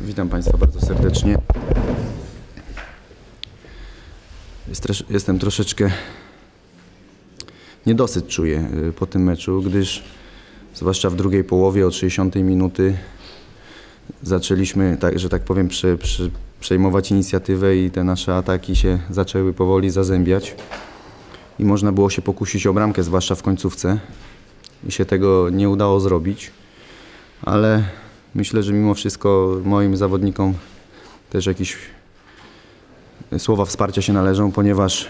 Witam Państwa bardzo serdecznie. Jestem troszeczkę niedosyt czuję y, po tym meczu, gdyż zwłaszcza w drugiej połowie od 60 minuty zaczęliśmy, tak, że tak powiem, prze, prze, przejmować inicjatywę i te nasze ataki się zaczęły powoli zazębiać. I można było się pokusić o bramkę, zwłaszcza w końcówce. I się tego nie udało zrobić, ale myślę, że mimo wszystko moim zawodnikom też jakieś słowa wsparcia się należą, ponieważ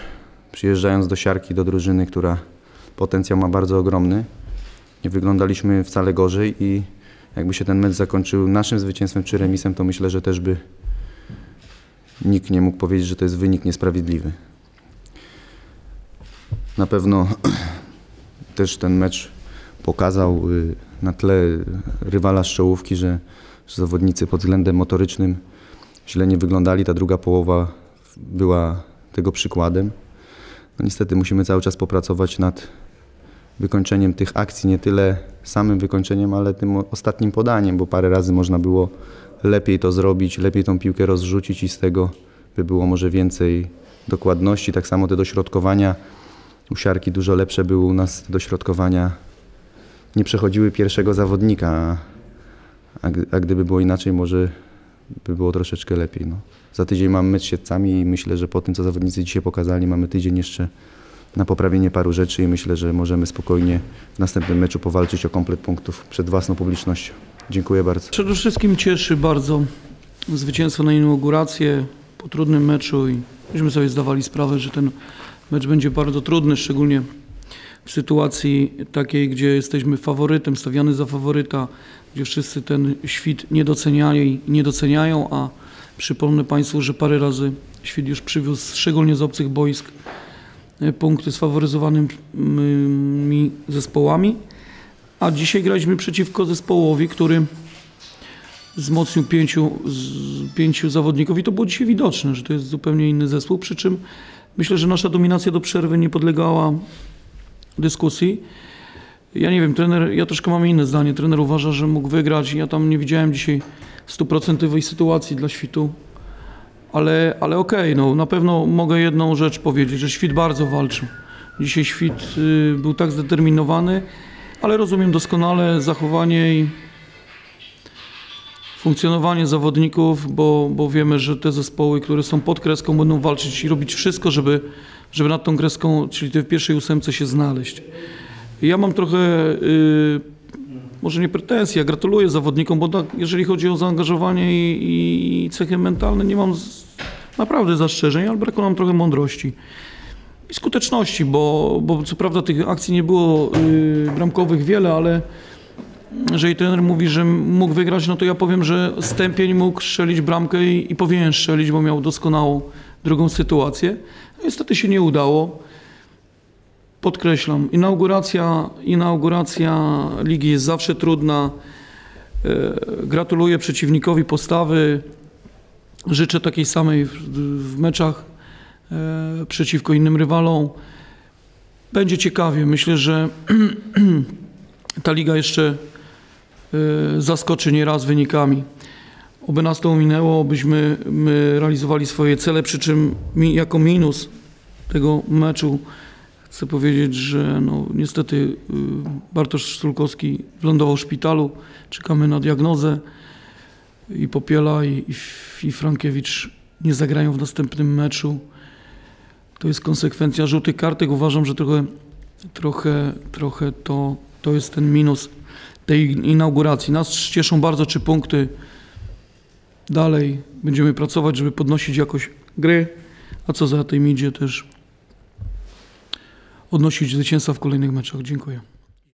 przyjeżdżając do siarki, do drużyny, która potencjał ma bardzo ogromny, nie wyglądaliśmy wcale gorzej i jakby się ten mecz zakończył naszym zwycięstwem czy remisem, to myślę, że też by nikt nie mógł powiedzieć, że to jest wynik niesprawiedliwy. Na pewno też ten mecz pokazał y, na tle rywala z czołówki, że, że zawodnicy pod względem motorycznym źle nie wyglądali. Ta druga połowa była tego przykładem. No niestety musimy cały czas popracować nad wykończeniem tych akcji, nie tyle samym wykończeniem, ale tym ostatnim podaniem, bo parę razy można było lepiej to zrobić, lepiej tą piłkę rozrzucić i z tego by było może więcej dokładności. Tak samo te dośrodkowania u siarki dużo lepsze były u nas dośrodkowania. Nie przechodziły pierwszego zawodnika, a, a, gdy- a gdyby było inaczej, może by było troszeczkę lepiej. No. Za tydzień mamy mecz z Siedcami i myślę, że po tym, co zawodnicy dzisiaj pokazali, mamy tydzień jeszcze na poprawienie paru rzeczy i myślę, że możemy spokojnie w następnym meczu powalczyć o komplet punktów przed własną publicznością. Dziękuję bardzo. Przede wszystkim cieszy bardzo zwycięstwo na inaugurację po trudnym meczu i myśmy sobie zdawali sprawę, że ten mecz będzie bardzo trudny, szczególnie w sytuacji takiej, gdzie jesteśmy faworytem, stawiany za faworyta, gdzie wszyscy ten świt nie doceniają i nie doceniają, a przypomnę Państwu, że parę razy świt już przywiózł, szczególnie z obcych boisk, e, punkty z faworyzowanymi zespołami. A dzisiaj graliśmy przeciwko zespołowi, który wzmocnił pięciu, pięciu zawodników i to było dzisiaj widoczne, że to jest zupełnie inny zespół, przy czym myślę, że nasza dominacja do przerwy nie podlegała dyskusji. Ja nie wiem, trener, ja troszkę mam inne zdanie. Trener uważa, że mógł wygrać. Ja tam nie widziałem dzisiaj stuprocentowej sytuacji dla świtu. Ale, ale okej, no, na pewno mogę jedną rzecz powiedzieć, że świt bardzo walczył. Dzisiaj świt y, był tak zdeterminowany, ale rozumiem doskonale zachowanie i funkcjonowanie zawodników, bo, bo wiemy, że te zespoły, które są pod kreską, będą walczyć i robić wszystko, żeby, żeby nad tą kreską, czyli tej pierwszej ósemce się znaleźć. Ja mam trochę, y, może nie pretensje, ja gratuluję zawodnikom, bo tak, jeżeli chodzi o zaangażowanie i, i cechy mentalne, nie mam z, naprawdę zastrzeżeń, ale brakuje nam trochę mądrości i skuteczności, bo, bo co prawda tych akcji nie było y, bramkowych wiele, ale jeżeli trener mówi, że mógł wygrać, no to ja powiem, że Stępień mógł strzelić bramkę i, i powinien strzelić, bo miał doskonałą drugą sytuację. No, niestety się nie udało. Podkreślam, inauguracja, inauguracja ligi jest zawsze trudna. E, Gratuluję przeciwnikowi postawy. Życzę takiej samej w, meczach e, przeciwko innym rywalom. Będzie ciekawie. Myślę, że ta liga jeszcze e, zaskoczy nieraz wynikami. Oby nas to ominęło, byśmy my realizowali swoje cele, przy czym mi, jako minus tego meczu chcę powiedzieć, że no, niestety y, Bartosz Stulkowski wylądował w szpitalu. Czekamy na diagnozę i Popiela i, i, i Frankiewicz nie zagrają w następnym meczu. To jest konsekwencja żółtych kartek. Uważam, że trochę, trochę, trochę to, to jest ten minus tej inauguracji. Nas cieszą bardzo trzy punkty. Dalej będziemy pracować, żeby podnosić jakość gry, a co za tym idzie też odnosić zwycięstwa w kolejnych meczach. Dziękuję.